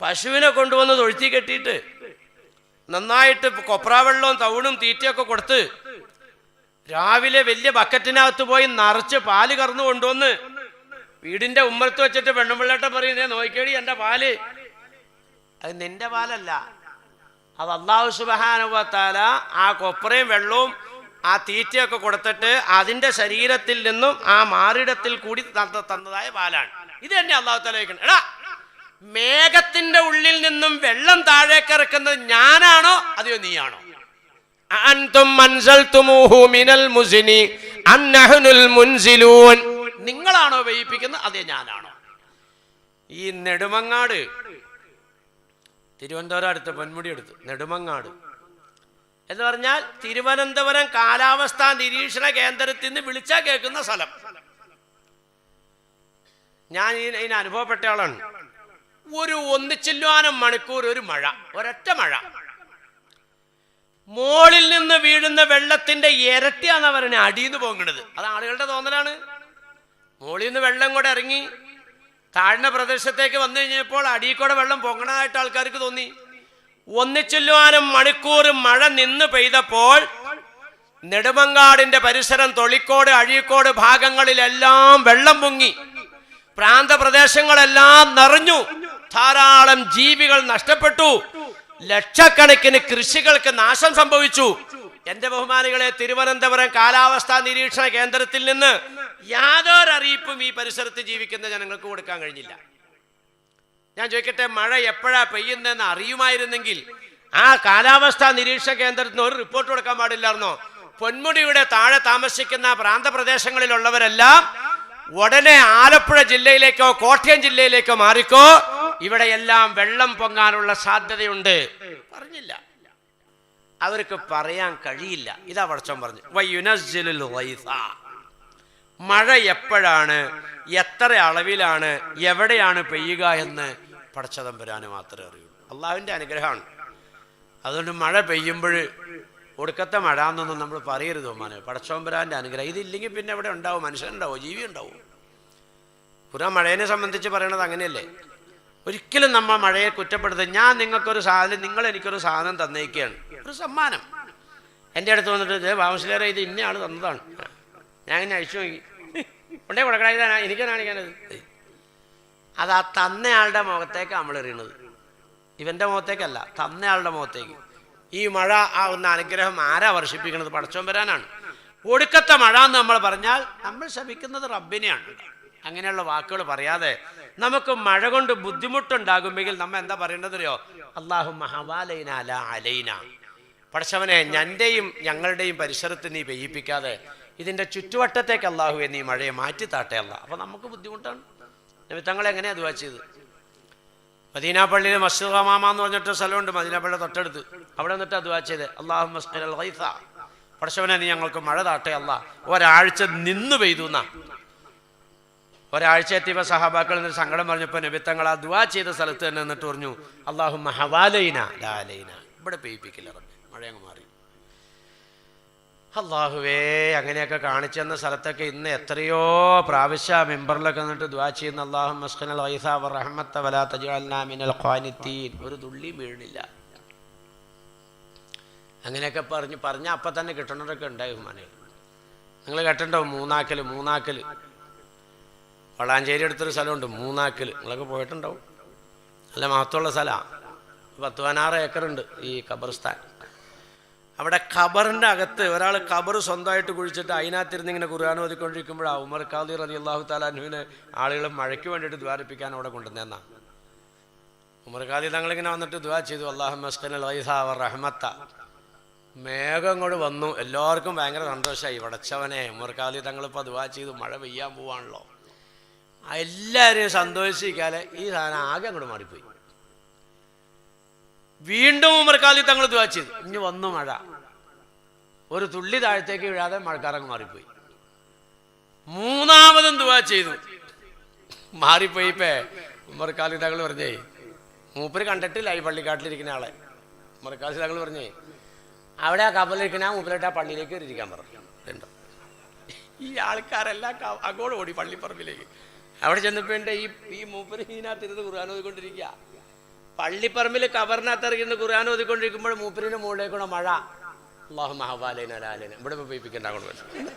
Speaker 1: പശുവിനെ കൊണ്ടുവന്ന് തൊഴുത്തി കെട്ടിയിട്ട് നന്നായിട്ട് കൊപ്രാവെള്ളവും തവണും തീറ്റയൊക്കെ കൊടുത്ത് രാവിലെ വലിയ ബക്കറ്റിനകത്ത് പോയി നിറച്ച് പാൽ കറന്നു കൊണ്ടുവന്ന് വീടിന്റെ ഉമ്മറത്ത് വെച്ചിട്ട് പെണ്ണുമ്പിള്ളേട്ട പറയുന്നേ നോക്കിയടി എന്റെ പാൽ. അത് നിന്റെ പാലല്ല. അത് അള്ളാഹു സുബഹാനുഭവത്താല ആ കൊപ്രയും വെള്ളവും ആ തീറ്റയൊക്കെ കൊടുത്തിട്ട് അതിന്റെ ശരീരത്തിൽ നിന്നും ആ മാറിടത്തിൽ കൂടി തന്നതായ പാലാണ്. ഇത് തന്നെ അള്ളാഹു തലയിക്കണം എടാ മേഘത്തിന്റെ ഉള്ളിൽ നിന്നും വെള്ളം താഴേക്ക് ഇറക്കുന്നത് ഞാനാണോ? അതെയോ നീയാണോ? നിങ്ങളാണോ വെയിപ്പിക്കുന്നത് അതേ ഞാനാണോ? ഈ നെടുമങ്ങാട്. തിരുവനന്തപുരം അടുത്ത് പൊന്മുടി എടുത്തു നെടുമങ്ങാട്. എന്ന് പറഞ്ഞാൽ തിരുവനന്തപുരം കാലാവസ്ഥാ നിരീക്ഷണ കേന്ദ്രത്തിൽ നിന്ന് വിളിച്ചാൽ കേൾക്കുന്ന സ്ഥലം. ഞാൻ ഇതിന് അനുഭവപ്പെട്ട ആളാണ്. ഒരു ഒന്നിച്ചില്ലാനും മണിക്കൂർ ഒരു മഴ ഒരൊറ്റ മഴ. മോളിൽ നിന്ന് വീഴുന്ന വെള്ളത്തിന്റെ ഇരട്ടിയാണ് പറയുന്നത് അടിയിന്ന് പൊങ്ങണത്. അത് ആളുകളുടെ തോന്നലാണ്. മോളിൽ നിന്ന് വെള്ളം കൂടെ ഇറങ്ങി താഴ്ന്ന പ്രദേശത്തേക്ക് വന്നു കഴിഞ്ഞപ്പോൾ അടിയിൽ കൂടെ വെള്ളം പൊങ്ങണതായിട്ട് ആൾക്കാർക്ക് തോന്നി. ഒന്നിച്ചെല്ലുവാനും മണിക്കൂർ മഴ നിന്ന് പെയ്തപ്പോൾ നെടുമങ്ങാടിന്റെ പരിസരം തൊളിക്കോട് അഴീക്കോട് ഭാഗങ്ങളിലെല്ലാം വെള്ളം പൊങ്ങി. പ്രാന്തപ്രദേശങ്ങളെല്ലാം നിറഞ്ഞു. ധാരാളം ജീവികൾ നഷ്ടപ്പെട്ടു. ലക്ഷക്കണക്കിന് കൃഷികൾക്ക് നാശം സംഭവിച്ചു. എന്റെ ബഹുമാനികളെ തിരുവനന്തപുരം കാലാവസ്ഥാ നിരീക്ഷണ കേന്ദ്രത്തിൽ നിന്ന് യാതൊരു അറിയിപ്പും ഈ പരിസരത്ത് ജീവിക്കുന്ന ജനങ്ങൾക്ക് കൊടുക്കാൻ കഴിഞ്ഞില്ല. ഞാൻ ചോദിക്കട്ടെ മഴ എപ്പോഴാ പെയ്യുന്നതെന്ന് അറിയുമായിരുന്നെങ്കിൽ ആ കാലാവസ്ഥാ നിരീക്ഷണ കേന്ദ്രത്തിന് ഒരു റിപ്പോർട്ട് കൊടുക്കാൻ പാടില്ലായിരുന്നോ? പൊന്മുടിയുടെ താഴെ താമസിക്കുന്ന പ്രാന്തപ്രദേശങ്ങളിലുള്ളവരെല്ലാം ഉടനെ ആലപ്പുഴ ജില്ലയിലേക്കോ കോട്ടയം ജില്ലയിലേക്കോ മാറിക്കോ. ഇവിടെ എല്ലാം വെള്ളം പൊങ്ങാനുള്ള സാധ്യതയുണ്ട്. പറഞ്ഞില്ല. അവർക്ക് പറയാൻ കഴിയില്ല. ഇതാ പടച്ചോൻ പറഞ്ഞു. വയുനസ്സിലുൽ ഗൈസ. മഴ എപ്പോഴാണ് എത്ര അളവിലാണ് എവിടെയാണ് പെയ്യുക എന്ന് പടച്ചതമ്പുരാന് മാത്രമേ അറിയൂ. അള്ളാഹുവിന്റെ അനുഗ്രഹമാണ്. അതുകൊണ്ട് മഴ പെയ്യുമ്പോൾ ഒടുക്കത്തെ മഴ എന്നൊന്നും നമ്മൾ പറയരുത് ഒമാനെ പടച്ചോമ്പരാന്റെ അനുഗ്രഹം. ഇതില്ലെങ്കിൽ പിന്നെ ഇവിടെ ഉണ്ടാവും? മനുഷ്യനുണ്ടാവും ജീവി ഉണ്ടാവും. പുറ മഴയെ സംബന്ധിച്ച് പറയണത് അങ്ങനെയല്ലേ? ഒരിക്കലും നമ്മൾ മഴയെ കുറ്റപ്പെടുത്തത് ഞാൻ നിങ്ങൾക്കൊരു സാധനം നിങ്ങൾ എനിക്കൊരു സാധനം തന്നേക്കുകയാണ് ഒരു സമ്മാനം. എന്റെ അടുത്ത് വന്നിട്ട് "ദേ ബാബുശ്ശേരെ ഇത് ഇന്ന ആൾ തന്നതാണ്. ഞാൻ ഇങ്ങനെ അഴിച്ചു നോക്കി. ഉണ്ടേ കൊടുക്കണ എനിക്കാണ് എനിക്ക് കാണിക്കാനത് അത് ആ തന്നയാളുടെ മുഖത്തേക്ക് നമ്മൾ എറിയണത്. ഇവന്റെ മുഖത്തേക്കല്ല തന്നയാളുടെ മുഖത്തേക്ക്. ഈ മഴ ആവുന്ന അനുഗ്രഹം ആരാ വർഷിപ്പിക്കുന്നത് പടച്ചോൻ വരാനാണ്. ഒടുക്കത്തെ മഴ എന്ന് നമ്മൾ പറഞ്ഞാൽ നമ്മൾ ശപിക്കുന്നത് റബ്ബിനെയാണ്. അങ്ങനെയുള്ള വാക്കുകൾ പറയാതെ നമുക്ക് മഴ കൊണ്ട് ബുദ്ധിമുട്ടുണ്ടാകുമെങ്കിൽ നമ്മ എന്താ പറയേണ്ടതറിയോ? അള്ളാഹു മഹവാലൈന അല അലൈന. പടച്ചവനെ ഞന്റെയും ഞങ്ങളുടെയും പരിസരത്ത് നീ പെയ്യിപ്പിക്കാതെ ഇതിന്റെ ചുറ്റുവട്ടത്തേക്ക് അള്ളാഹു എന്നീ മഴയെ മാറ്റി താട്ടേ അല്ല. അപ്പൊ നമുക്ക് ബുദ്ധിമുട്ടാണ്. നിമിത്തങ്ങൾ എങ്ങനെയാ അത് ചെയ്ത് മദീന പള്ളിയിൽ മസ്ജിദ് ഹമാമ എന്ന് പറഞ്ഞിട്ട് സ്ഥലമുണ്ട് മദീനാപ്പള്ളി പള്ളി തൊട്ടടുത്ത്. അവിടെ നിന്നിട്ട് അത് ചെയ്ത് അള്ളാഹു മസ്ജിദ് അൽ പടച്ചവനെ നീ ഞങ്ങൾക്ക് മഴ താട്ടേ അല്ല. ഒരാഴ്ച നിന്ന് പെയ്തു എന്നാ. ഒരാഴ്ച എത്തിയപ്പോൾ സഹാബാക്കൾ എന്നൊരു സങ്കടം പറഞ്ഞപ്പോൾ നബിത്തങ്ങൾ ആ ദുവാ ചെയ്ത സ്ഥലത്ത് തന്നെ നിന്നിട്ട് പറഞ്ഞു അള്ളാഹു മഹവാലൈന ലാലൈന ഇവിടെ പെയ്യിപ്പിക്കില്ല പറഞ്ഞു മഴയങ്ങ് മാറി. അള്ളാഹുവേ അങ്ങനെയൊക്കെ കാണിച്ചു തന്ന സ്ഥലത്തൊക്കെ ഇന്ന് എത്രയോ പ്രാവശ്യ മെമ്പറിലൊക്കെ നിന്നിട്ട് ദ്വാ ചെയ്യുന്ന അള്ളാഹു മസ്ഖനൽ വൈസാബ് റഹ്മത്ത വലാ തജുഅൽനാമിനൽ ഖാനിത്തീൻ. ഒരു തുള്ളി വീണില്ല. അങ്ങനെയൊക്കെ പറഞ്ഞ് പറഞ്ഞാൽ അപ്പം തന്നെ കിട്ടണതൊക്കെ ഉണ്ടായി ഉമ്മാനെ. നിങ്ങൾ കേട്ടിട്ടുണ്ടാവും മൂന്നാക്കൽ മൂന്നാക്കൽ വളാഞ്ചേരി അടുത്തൊരു സ്ഥലമുണ്ട് മൂന്നാക്കിൽ നിങ്ങളൊക്കെ പോയിട്ടുണ്ടാവും. നല്ല മഹത്വമുള്ള സ്ഥലമാണ് പത്ത് പതിനാറ് ഏക്കറുണ്ട് ഈ ഖബർസ്ഥാൻ. അവിടെ ഖബറിന്റെ അകത്ത് ഒരാൾ ഖബർ സ്വന്തമായിട്ട് കുഴിച്ചിട്ട് അതിനകത്തിരുന്ന് ഇങ്ങനെ ഖുർആൻ ഓതിക്കൊണ്ടിരിക്കുമ്പോൾ ഉമർ ഖാദി റതി അള്ളാഹു താലാനുവിന് ആളുകൾ മഴയ്ക്ക് വേണ്ടിയിട്ട് ദ്വാരിപ്പിക്കാൻ അവിടെ കൊണ്ടുവന്നേന്നാ ഉമർ ഖാദി തങ്ങളിങ്ങനെ വന്നിട്ട് ദ്വാ ചെയ്തു അള്ളാഹു മസ്കൻ റഹ്മത്ത മേഘം കൂടെ വന്നു. എല്ലാവർക്കും ഭയങ്കര സന്തോഷമായി വടച്ചവനെ ഉമർ ഖാദി തങ്ങളിപ്പോൾ ദ്വാ ചെയ്തു മഴ പെയ്യാൻ പോവാണല്ലോ. എല്ലാവരെയും സന്തോഷിക്കാതെ ഈ സാധനം ആകെ അങ്ങോട്ട് മാറിപ്പോയി. വീണ്ടും ഉമർക്കാലി തങ്ങൾ ദുവാ ചെയ്തു. ഇനി വന്നു മഴ. ഒരു തുള്ളി താഴത്തേക്ക് വീഴാതെ മഴക്കാരങ്ങ് മാറിപ്പോയി. മൂന്നാമതും ദുവാ ചെയ്തു. മാറിപ്പോയി ഇപ്പേ ഉമർക്കാലി തങ്ങൾ പറഞ്ഞേ മൂപ്പര് കണ്ടിട്ടില്ല ഈ പള്ളിക്കാട്ടിലിരിക്കുന്ന ആളെ. ഉമർക്കാലി തങ്ങൾ പറഞ്ഞേ അവിടെ ആ കപ്പലിരിക്കുന്ന ആ മൂപ്പരായിട്ട് ആ പള്ളിയിലേക്ക് ഇരിക്കാൻ പറഞ്ഞു. ഈ ആൾക്കാരെല്ലാം അങ്ങോട്ട് ഓടി പള്ളിപ്പറമ്പിലേക്ക്. അവിടെ ചെന്നപ്പോ എന്റെ ഈ ഈ മൂപ്പര് ഇതിനകത്തിരുന്ന് ഖുർആൻ ഓതിക്കൊണ്ടിരിക്കുക പള്ളിപ്പറമ്പിൽ കബറിനകത്ത് ഇറങ്ങിയിരുന്ന് ഖുർആൻ ഓതിക്കൊണ്ടിരിക്കുമ്പോൾ മൂപ്പരിന്റെ മുകളിലേക്കുള്ള മഴ. അള്ളാഹു മഹബാലേന ലാലേന ഇവിടെ പോയിപ്പിക്കണ്ട അങ്ങോട്ട് പറ്റും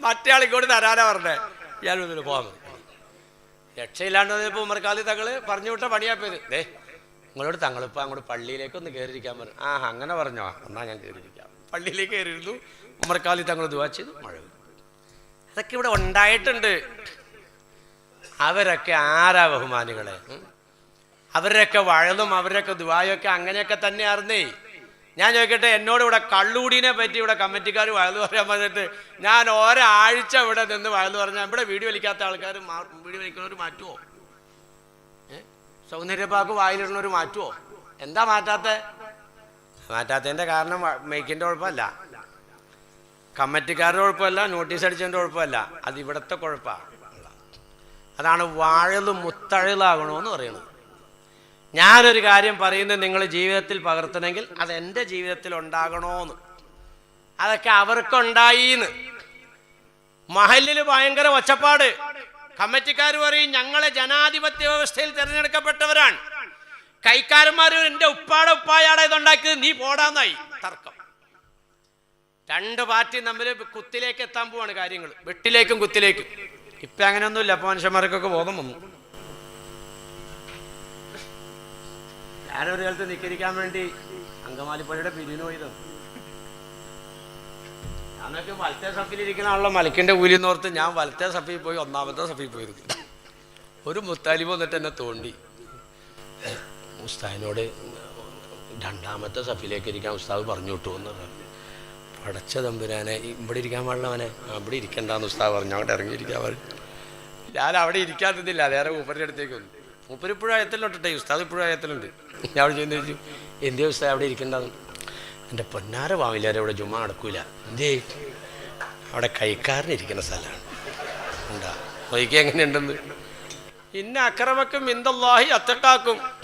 Speaker 1: മറ്റേ ഇങ്ങോട്ട് തരാനാ പറഞ്ഞേ. ഞാൻ ഇതിൽ പോകാൻ രക്ഷയില്ലാണ്ട് വന്നപ്പോൾ ഉമർക്കാലി തങ്ങൾ പറഞ്ഞു വിട്ട പണിയാപ്പേത് ദേ നിങ്ങളോട് തങ്ങളിപ്പോൾ അങ്ങോട്ട് പള്ളിയിലേക്ക് ഒന്ന് കയറിയിരിക്കാൻ പറഞ്ഞു. ആ അങ്ങനെ പറഞ്ഞോ. എന്നാ ഞാൻ കയറിയിരിക്കാം പള്ളിയിലേക്ക് കയറിയിരുന്നു ഉമർക്കാലി തങ്ങൾ ദുവാ ചെയ്തു മഴ. അതൊക്കെ ഇവിടെ ഉണ്ടായിട്ടുണ്ട്. അവരൊക്കെ ആരാ ബഹുമാനികളെ? അവരൊക്കെ വഴലും അവരൊക്കെ ദുബായൊക്കെ അങ്ങനെയൊക്കെ തന്നെ അറിഞ്ഞേ ഞാൻ ചോദിക്കട്ടെ എന്നോട് ഇവിടെ കള്ളുകൂടിനെ പറ്റി ഇവിടെ കമ്മിറ്റിക്കാർ വഴലു പറയാൻ പറഞ്ഞിട്ട് ഞാൻ ഒരാഴ്ച ഇവിടെ നിന്ന് വയലു പറഞ്ഞാൽ ഇവിടെ വീഡിയോ വലിക്കാത്ത ആൾക്കാർ വീഡിയോ വലിക്കുന്നവർ മാറ്റുമോ? സൗന്ദര്യപ്പാക്ക് വായിലിടുന്നവർ മാറ്റുമോ എന്താ മാറ്റാത്ത? മാറ്റാത്തതിന്റെ കാരണം മേക്കിന്റെ കുഴപ്പമല്ല. കമ്മിറ്റിക്കാരുടെ കുഴപ്പമല്ല നോട്ടീസ് അടിച്ചതിന്റെ കുഴപ്പമല്ല. അത് ഇവിടുത്തെ കുഴപ്പമാണ് അതാണ് വാഴൽ മുത്തഴലാകണമെന്ന് പറയുന്നത്. ഞാനൊരു കാര്യം പറയുന്നത് നിങ്ങൾ ജീവിതത്തിൽ പകർത്തണമെങ്കിൽ അത് എന്റെ ജീവിതത്തിൽ ഉണ്ടാകണോന്ന്. അതൊക്കെ അവർക്കുണ്ടായിന്ന്. മഹലിൽ ഭയങ്കര ഒച്ചപ്പാട്. കമ്മിറ്റിക്കാർ പറയും ഞങ്ങളെ ജനാധിപത്യ വ്യവസ്ഥയിൽ തിരഞ്ഞെടുക്കപ്പെട്ടവരാണ്. കൈക്കാരന്മാർ എന്റെ ഉപ്പാടെ ഉപ്പായാടെ ഇതുണ്ടാക്കിയത് നീ പോടാന്നായി. തർക്കം. രണ്ട് പാർട്ടി തമ്മിൽ കുത്തിലേക്ക് എത്താൻ പോവാണ് കാര്യങ്ങൾ വെട്ടിലേക്കും കുത്തിലേക്കും. ഇപ്പൊ അങ്ങനെയൊന്നുമില്ല അപ്പൊ മനുഷ്യന്മാർക്കൊക്കെ ബോധം വന്നു. ഞാനൊരു കാലത്ത് നിക്കരിക്കാൻ വേണ്ടി അങ്കമാലിപ്പുഴയുടെ പിരിവിന് പോയത്. ഞാനൊക്കെ വലത്തെ സഫിൽ ഇരിക്കുന്ന ആളുടെ മലക്കിന്റെ കൂലി നോർത്ത് ഞാൻ വലത്തെ സഫിൽ പോയി ഒന്നാമത്തെ സഫിൽ പോയിരുന്നു ഒരു മുത്താലിബ് വന്നിട്ട് എന്നെ തോണ്ടി. ഉസ്താദിനോട് രണ്ടാമത്തെ സഫിലേക്ക് ഇരിക്കാൻ ഉസ്താദ് പറഞ്ഞു വിട്ടു എന്ന് പറഞ്ഞു. പടച്ച തമ്പുരാനെ ഇവിടെ ഇരിക്കാൻ പാടില്ലവനെ അവിടെ ഇരിക്കണ്ടെന്ന് ഉസ്താദ് പറഞ്ഞു. അവിടെ ഇറങ്ങിയിരിക്കാൻ പറഞ്ഞു ഞാൻ അവിടെ ഇരിക്കാത്തതില്ല. വേറെ മൂപ്പരുടെ അടുത്തേക്ക് വന്നു. മൂപ്പര് ഉസ്താദ് ഇപ്പോഴും ഞാൻ അവിടെ ചെന്ന് ചോദിച്ചു എന്തേ ഉസ്താദ് അവിടെ ഇരിക്കണ്ടെന്ന് എന്റെ പൊന്നാര വാമില്ലാരെ അവിടെ ജുമ്മ നടക്കൂല. എന്തേ? അവിടെ കൈക്കാരനിരിക്കുന്ന സ്ഥലമാണ്. ഉണ്ടാ? നോക്കി എങ്ങനെയുണ്ടെന്ന്? ഇന്ന അക്രമക്കും ഇന്ദല്ലാഹി അത്തക്കാക്കും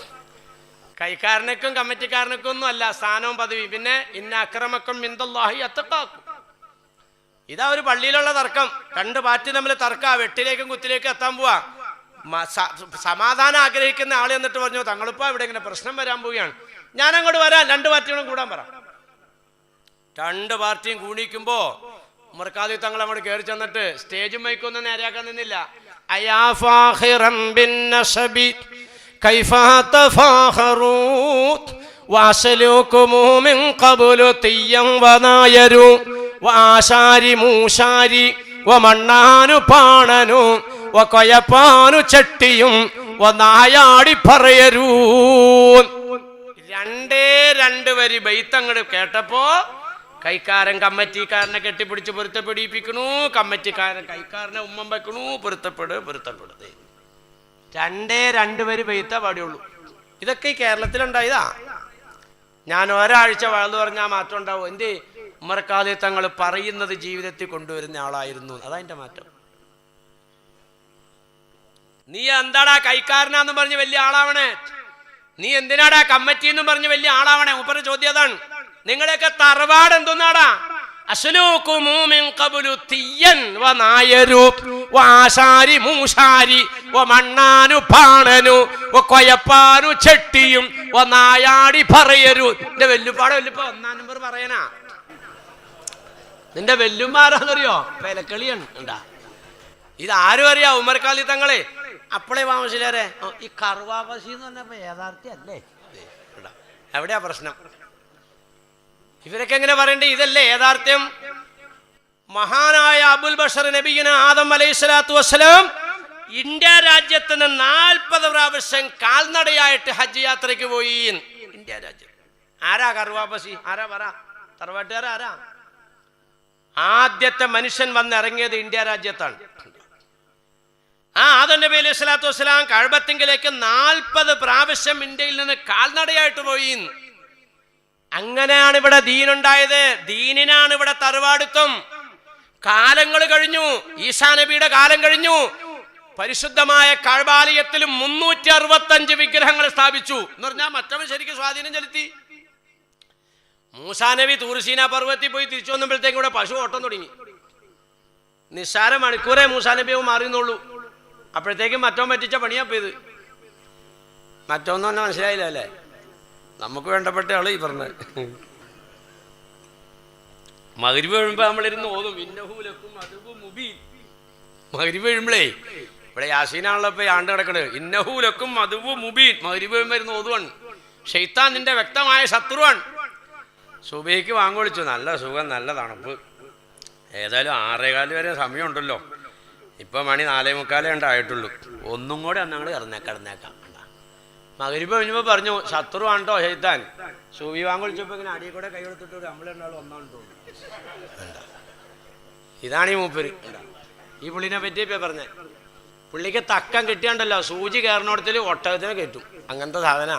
Speaker 1: കൈക്കാരനക്കും കമ്മിറ്റിക്കാരനക്കും ഒന്നും അല്ല സ്ഥാനവും പദവി പിന്നെ ഇന്ന അക്രമക്കും മിന്തല്ലാഹി അത്തക്കാക്കും ഇതാ ഒരു പള്ളിയിലുള്ള തർക്കം. രണ്ട് പാർട്ടി തമ്മിൽ തർക്ക വെട്ടിലേക്കും കുത്തിലേക്കും എത്താൻ പോവാ. സമാധാനം ആഗ്രഹിക്കുന്ന ആൾ എന്നിട്ട് പറഞ്ഞു തങ്ങളിപ്പോ ഇവിടെ ഇങ്ങനെ പ്രശ്നം വരാൻ പോവുകയാണ്. ഞാൻ അങ്ങോട്ട് വരാം രണ്ട് പാർട്ടികളും കൂടാൻ പറ. രണ്ട് പാർട്ടിയും കൂടിക്കുമ്പോ മുറക്കാതി തങ്ങൾ അങ്ങോട്ട് കയറി ചെന്നിട്ട് സ്റ്റേജും മൈക്കൊന്നും നേരെയാക്കാൻ നിന്നില്ല. കൈഫ തഫാഖറൂത് വാസലൂകുമു മിൻ ഖബ്ലു തിയ്യം വനായരു. വാശാരി മൂശാരി വമണ്ണാനു പാണനു ചട്ടിയും വനായാടി പറയരൂ. രണ്ടേ രണ്ട് വരി ബൈത്തങ്ങട് കേട്ടപ്പോ കൈക്കാരൻ കമ്മറ്റിക്കാരനെ കെട്ടിപ്പിടിച്ച് പൊരുത്തപ്പെടിപ്പിക്കണു കമ്മറ്റിക്കാരൻ കൈക്കാരനെ ഉമ്മം വെക്കണു പൊരുത്തപ്പെട് പൊരുത്തപ്പെടുത് രണ്ടേ രണ്ട് പേര് പെയ്ത്ത പാടിയുള്ളൂ. ഇതൊക്കെ ഈ കേരളത്തിലുണ്ടായതാ. ഞാൻ ഒരാഴ്ച വളർന്നു പറഞ്ഞാൽ മാറ്റം ഉണ്ടാവും. എന്റെ ഉമ്മർക്കാതെ തങ്ങൾ പറയുന്നത് ജീവിതത്തിൽ കൊണ്ടുവരുന്ന ആളായിരുന്നു. അതാ എന്റെ മാറ്റം. നീ എന്താടാ കൈക്കാരനാന്ന് പറഞ്ഞ് വലിയ ആളാവണേ? നീ എന്തിനാടാ കമ്മിറ്റി എന്നും പറഞ്ഞ് വലിയ ആളാവണേ? ഉപ്പറ ചോദ്യം അതാണ്. നിങ്ങളെയൊക്കെ തറവാട് എന്തൊന്നാടാ ചെട്ടിയും വനായാടി പറയരു. നിന്റെ വെല്ലുപ്പാടെ വെല്ലുപ്പ ഒന്നാം നമ്പർ പറയനാ നിന്റെ വെല്ലുമാരാന്നറിയോ വിലക്കളിയാണ്. ഉണ്ടാ ഇത് അറിയാ ഉമ്മർക്കാലി തങ്ങളെ. അപ്പളേ വാമശിലേരെ? ഈ കറുവാപശി എന്ന് പറഞ്ഞപ്പോ യഥാർത്ഥ്യല്ലേ എവിടെയാ പ്രശ്നം? ഇവരൊക്കെ എങ്ങനെ പറയണ്ടേ? ഇതല്ലേ യഥാർത്ഥ്യം മഹാനായ അബുൽ ബഷർ നബീന ആദം അലൈഹി സ്വലാത്തു വസ്സലാം ഇന്ത്യ രാജ്യത്തിന് നാൽപ്പത് പ്രാവശ്യം കാൽനടയായിട്ട് ഹജ്ജ് യാത്രയ്ക്ക് പോയി. ഇന്ത്യ രാജ്യം. ആരാ കറുവാപ്പസി ആരാ പറ? തറവാട്ടുകാരാ ആരാ? ആദ്യത്തെ മനുഷ്യൻ വന്നിറങ്ങിയത് ഇന്ത്യ രാജ്യത്താണ്. ആ ആദം നബി അലൈഹി സ്വലാത്തു വസ്സലാം കഴബത്തിങ്കിലേക്ക് നാൽപ്പത് പ്രാവശ്യം ഇന്ത്യയിൽ നിന്ന് കാൽനടയായിട്ട് പോയി. അങ്ങനെയാണ് ഇവിടെ ദീനുണ്ടായത്. ദീനിനാണ് ഇവിടെ തറവാടുത്തം. കാലങ്ങൾ കഴിഞ്ഞു. ഈസാ നബിയുടെ കാലം കഴിഞ്ഞു. പരിശുദ്ധമായ കഴബാലയത്തിലും മുന്നൂറ്റി അറുപത്തഞ്ച് വിഗ്രഹങ്ങൾ സ്ഥാപിച്ചു. എന്ന് പറഞ്ഞാൽ മറ്റവൻ ശരിക്കും സ്വാധീനം ചെലുത്തി. മൂസാ നബി തൂർസീന പർവത്തിൽ പോയി തിരിച്ചു വന്നപ്പോഴത്തേക്കും ഇവിടെ പശു ഓട്ടം തുടങ്ങി. നിസ്സാര മണിക്കൂറേ മൂസാ നബിയും മാറിയെന്നുള്ളൂ. അപ്പോഴത്തേക്കും മറ്റോ പറ്റിച്ച പണിയാ പോയത് മറ്റോന്ന് തന്നെ മനസ്സിലായില്ല അല്ലേ? നമുക്ക് വേണ്ടപ്പെട്ട ആൾ ഈ പറഞ്ഞ. മകരിവ് വീഴുമ്പോ നമ്മളിരുന്ന് ഓതും. അതും മകരിവ് വീഴുമ്പളേ ഇവിടെ യാസീനാണല്ലോ ഇപ്പൊ ആണ്ട് കിടക്കണത്. ഇന്നഹൂലക്കും അതുവും മുബീൻ. മകരിവ് വീഴുമ്പോ ഇരുന്ന് ഓതുവാണ്. ഷെയ്ത്താൻ നിന്റെ വ്യക്തമായ ശത്രുവാണ്. സുബൈക്ക് വാങ്ങൊളിച്ചു. നല്ല സുഖം നല്ല തണുപ്പ്. ഏതായാലും ആറേകാൽ വരെ സമയമുണ്ടല്ലോ. ഇപ്പൊ മണി നാലേ മുക്കാലേ ഉണ്ടായിട്ടുള്ളൂ. ഒന്നും കൂടെ അന്നങ്ങൾ കിടന്നേക്കാം കിടന്നേക്കാം. മകരിപ്പ് കഴിഞ്ഞപ്പോ പറഞ്ഞു ശത്രു ആണ്ടോ ഹെയ്ത്താൻ സൂവി വാങ്ങിച്ചപ്പോ ഇങ്ങനെ അടിയിൽ കൂടെ കൈ കൊടുത്തിട്ട് നമ്മൾ രണ്ടാളും ഒന്നാണ് തോന്നുന്നു. ഇതാണ് ഈ മൂപ്പര്? ഈ പുള്ളിനെ പറ്റി ഇപ്പൊ പറഞ്ഞേ. പുള്ളിക്ക് തക്കം കിട്ടിയാണ്ടല്ലോ സൂചി കയറിനോടത്തിൽ ഒട്ടകത്തിനെ കെട്ടും അങ്ങനത്തെ സാധന.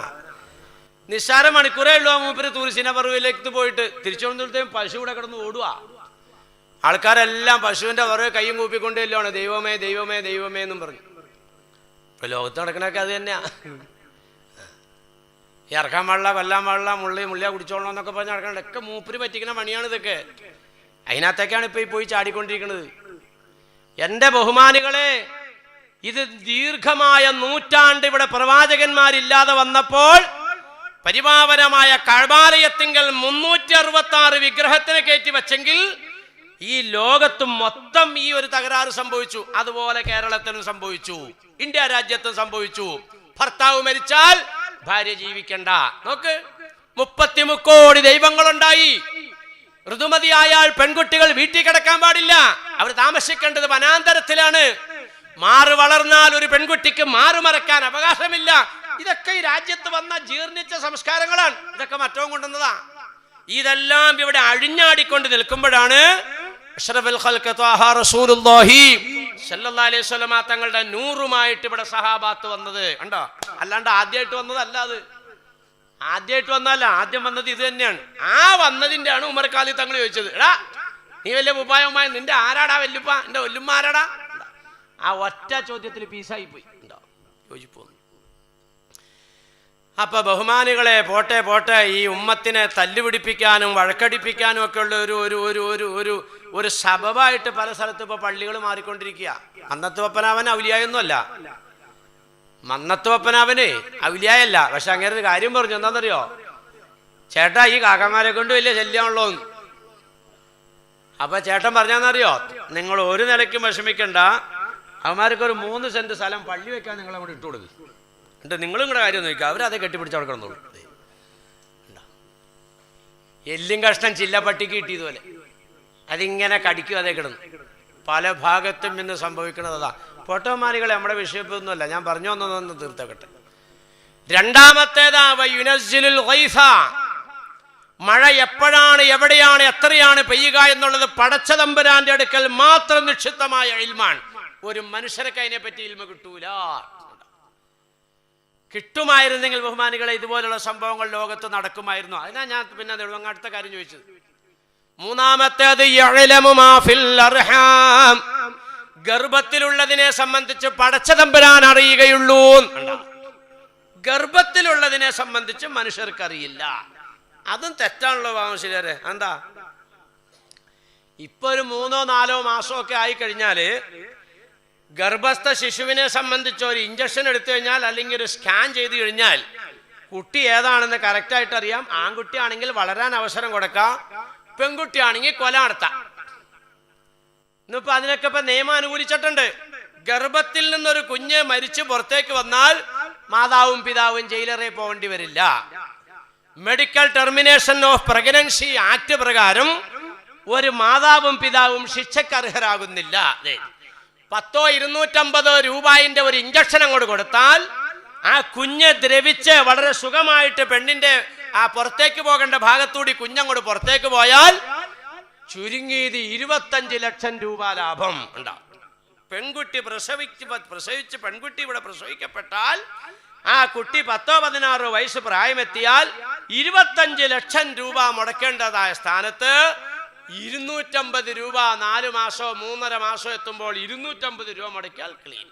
Speaker 1: നിസ്സാര മണിക്കൂറേ ഉള്ളൂ ആ മൂപ്പര് തുലസിന പറവിലേക്ക് പോയിട്ട്. തിരിച്ചു വന്നപ്പോഴത്തേക്കും പശു ഇവിടെ കിടന്ന് ഓടുക ആൾക്കാരെല്ലാം പശുവിന്റെ പുറകെ കൈയും കൂപ്പിക്കൊണ്ടല്ലാണ് ദൈവമേ ദൈവമേ ദൈവമേ എന്നും പറഞ്ഞു. ഇപ്പൊ ലോകത്ത് നടക്കണൊക്കെ അത് തന്നെയാ. ഇറക്കാൻ പാടില്ല കൊല്ലാൻ പാടില്ല മുള്ളി മുള്ളിയ കുടിച്ചോളണം എന്നൊക്കെ പറഞ്ഞ് നടക്കണ ഒക്കെ മൂപ്പര് പറ്റിക്കുന്ന പണിയാണ് ഇതൊക്കെ. അതിനകത്തേക്കാണ് ഇപ്പൊ ഈ പോയി ചാടിക്കൊണ്ടിരിക്കുന്നത് എന്റെ ബഹുമാനികളെ ഇത് ദീർഘമായ നൂറ്റാണ്ട് ഇവിടെ പ്രവാചകന്മാരില്ലാതെ വന്നപ്പോൾ പരിപാവനമായ കഴബാലയത്തിങ്കൽ മുന്നൂറ്റി അറുപത്തി ആറ് വിഗ്രഹത്തിന് കയറ്റി വെച്ചെങ്കിൽ ഈ ലോകത്തും മൊത്തം ഈ ഒരു തകരാറ് സംഭവിച്ചു. അതുപോലെ കേരളത്തിനും സംഭവിച്ചു. ഇന്ത്യ രാജ്യത്തും സംഭവിച്ചു. ഭർത്താവ് മരിച്ചാൽ ഭാര്യ ജീവിക്കണ്ട. നോക്ക്. മുപ്പത്തി മുക്കോടി ദൈവങ്ങളുണ്ടായി ഋതുമതിയായാൽ പെൺകുട്ടികൾ വീട്ടിൽ കിടക്കാൻ പാടില്ല. അവർ താമസിക്കേണ്ടത് വനാന്തരത്തിലാണ്. മാറു വളർന്നാൽ ഒരു പെൺകുട്ടിക്ക് മാറു മറക്കാൻ അവകാശമില്ല. ഇതൊക്കെ ഈ രാജ്യത്ത് വന്ന ജീർണിച്ച സംസ്കാരങ്ങളാണ്. ഇതൊക്കെ മറ്റവും കൊണ്ടുവന്നതാ. ഇതെല്ലാം ഇവിടെ അഴിഞ്ഞാടിക്കൊണ്ട് നിൽക്കുമ്പോഴാണ് അഷ്റഫുൽ ഖൽഖ് റസൂലുള്ളാഹി സല്ലല്ലാഹു അലൈഹി തങ്ങളുടെ നൂറുമായിട്ട് ഇവിടെ സഹാബാത്ത് വന്നത്. കണ്ടോ? അല്ലാണ്ട് ആദ്യമായിട്ട് വന്നതല്ല അത്. ആദ്യമായിട്ട് വന്നല്ല ആദ്യം വന്നത് ഇത് തന്നെയാണ്. ആ വന്നതിന്റെ ആണ് ഉമർ ഖാലി തങ്ങൾ ചോദിച്ചത്. എടാ നീ വലിയ ഉപായവുമായി നിന്റെ ആരാടാ വല്ലുപ്പ? എന്റെ വല്ലുമ്മ ആരാടാ? ആ ഒറ്റ ചോദ്യത്തിൽ പീസായി പോയി. ഉണ്ടോ യോജിപ്പ് അപ്പൊ ബഹുമാനികളെ പോട്ടെ പോട്ടെ. ഈ ഉമ്മത്തിനെ തല്ലുപിടിപ്പിക്കാനും വഴക്കടിപ്പിക്കാനും ഒക്കെ ഉള്ള ഒരു ഒരു ഒരു ഒരു ഒരു ഒരു സബബായിട്ട് പല സ്ഥലത്തും ഇപ്പൊ പള്ളികൾ മാറിക്കൊണ്ടിരിക്കുക. അന്നത്തെ പപ്പനാവൻ ഔലിയായൊന്നുമല്ല. മന്നത്ത് പപ്പനാവന് ഔലിയായല്ല. പക്ഷെ അങ്ങനെ ഒരു കാര്യം പറഞ്ഞു എന്താണെന്നറിയോ? ചേട്ടാ ഈ കാക്കന്മാരെ കൊണ്ട് വലിയ ശല്യമാണല്ലോ അപ്പൊ ചേട്ടൻ പറഞ്ഞാന്നറിയോ നിങ്ങൾ ഒരു നിലയ്ക്കും വിഷമിക്കണ്ട. അവന്മാർക്ക് ഒരു മൂന്ന് സെന്റ് സ്ഥലം പള്ളി വെക്കാൻ നിങ്ങൾ അങ്ങോട്ട് ഇട്ടു കൊടുക്കും. എന്നിട്ട് നിങ്ങളും കൂടെ കാര്യം നോക്കുക അവരതെ കെട്ടിപ്പിടിച്ച്. കണ്ടോ? എല്ലും കഷ്ണം ചില്ലപ്പട്ടിക്ക് കിട്ടിയതുപോലെ. അതിങ്ങനെ കടിക്കും അതേ കിടന്നു. പല ഭാഗത്തും ഇന്ന് സംഭവിക്കുന്നത് അതാ. ഫോട്ടോമാനികളെ നമ്മുടെ വിഷയപ്പൊന്നുമല്ല. ഞാൻ പറഞ്ഞു വന്നതൊന്ന് തീർത്തക്കട്ടെ. രണ്ടാമത്തേതാ. മഴ എപ്പോഴാണ് എവിടെയാണ് എത്രയാണ് പെയ്യുക എന്നുള്ളത് പടച്ചതമ്പുരാന്റെ അടുക്കൽ മാത്രം നിക്ഷിപ്തമായ ഇൽമാൻ ഒരു മനുഷ്യർക്ക് അതിനെപ്പറ്റി ഇൽമ കിട്ടൂല. കിട്ടുമായിരുന്നെങ്കിൽ ബഹുമാനികളെ ഇതുപോലുള്ള സംഭവങ്ങൾ ലോകത്ത് നടക്കുമായിരുന്നു. അതിനാ ഞാൻ പിന്നെ അടുത്ത കാര്യം ചോദിച്ചത്. മൂന്നാമത്തേത്. ഗർഭത്തിലുള്ളതിനെ സംബന്ധിച്ച് പടച്ചതമ്പുരാൻ അറിയുകയുള്ളൂ കണ്ടോ? ഗർഭത്തിലുള്ളതിനെ സംബന്ധിച്ച് മനുഷ്യർക്കറിയില്ല. അതും തെറ്റാണല്ലോ വാമശിലരെ എന്താ? ഇപ്പൊ ഒരു മൂന്നോ നാലോ മാസമോ ഒക്കെ ആയി കഴിഞ്ഞാൽ ഗർഭസ്ഥ ശിശുവിനെ സംബന്ധിച്ച് ഒരു ഇഞ്ചക്ഷൻ എടുത്തു കഴിഞ്ഞാൽ അല്ലെങ്കിൽ ഒരു സ്കാൻ ചെയ്ത് കഴിഞ്ഞാൽ കുട്ടി ഏതാണെന്ന് കറക്റ്റായിട്ട് അറിയാം. ആൺകുട്ടിയാണെങ്കിൽ വളരാൻ അവസരം കൊടുക്കാം. പെൺകുട്ടിയാണെങ്കിൽ കൊല നടത്താം. ഇന്നിപ്പോ അതിനൊക്കെ ഇപ്പൊ നിയമം അനുകൂലിച്ചിട്ടുണ്ട്. ഗർഭത്തിൽ നിന്നൊരു കുഞ്ഞ് മരിച്ച് പുറത്തേക്ക് വന്നാൽ മാതാവും പിതാവും ജയിലറെ പോകേണ്ടി വരില്ല. Medical termination of pregnancy act പ്രകാരം ഒരു മാതാവും പിതാവും ശിക്ഷയ്ക്ക് അർഹരാകുന്നില്ല. പത്തോ ഇരുന്നൂറ്റമ്പതോ രൂപയുടെ ഒരു ഇഞ്ചക്ഷൻ അങ്ങോട്ട് കൊടുത്താൽ ആ കുഞ്ഞ് ദ്രവിച്ച് വളരെ സുഖമായിട്ട് പെണ്ണിന്റെ ആ പുറത്തേക്ക് പോകേണ്ട ഭാഗത്തൂടി കുഞ്ഞങ്ങോട് പുറത്തേക്ക് പോയാൽ ചുരുങ്ങിയത് ഇരുപത്തഞ്ച് ലക്ഷം രൂപ ലാഭം ഉണ്ടാവും. പെൺകുട്ടി പ്രസവിച്ച് പ്രസവിച്ച് പെൺകുട്ടി ഇവിടെ പ്രസവിക്കപ്പെട്ടാൽ ആ കുട്ടി പത്തോ പതിനാറോ വയസ്സ് പ്രായമെത്തിയാൽ ഇരുപത്തഞ്ച് ലക്ഷം രൂപ മുടക്കേണ്ടതായ സ്ഥാനത്ത് ഇരുന്നൂറ്റമ്പത് രൂപ നാല് മാസോ മൂന്നര മാസോ എത്തുമ്പോൾ ഇരുന്നൂറ്റമ്പത് രൂപ മുടക്കിയാൽ ക്ലീൻ